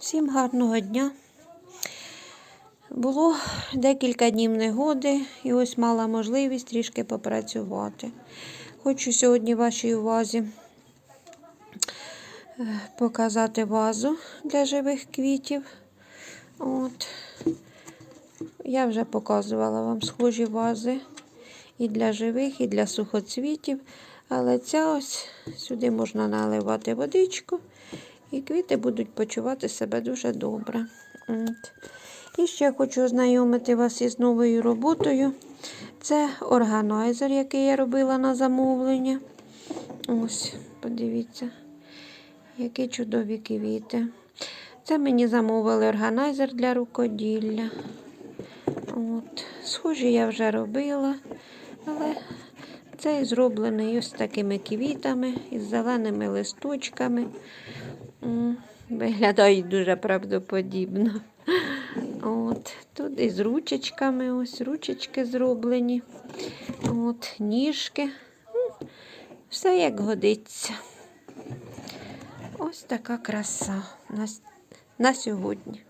Всім гарного дня. Було декілька днів негоди і ось мала можливість трішки попрацювати. Хочу сьогодні вашій увазі е, показати вазу для живих квітів. От. Я вже показувала вам схожі вази і для живих, і для сухоцвітів. Але ця ось сюди можна наливати водичку, і квіти будуть почувати себе дуже добре. І ще хочу ознайомити вас із новою роботою. Це органайзер, який я робила на замовлення. Ось, подивіться, які чудові квіти. Це мені замовили органайзер для рукоділля. От. Схожі я вже робила, але цей зроблений ось такими квітами із зеленими листочками. Виглядають дуже правдоподібно. От. Тут із ручечками, ось ручечки зроблені. От, ніжки. Все як годиться. Ось така краса на, на сьогодні.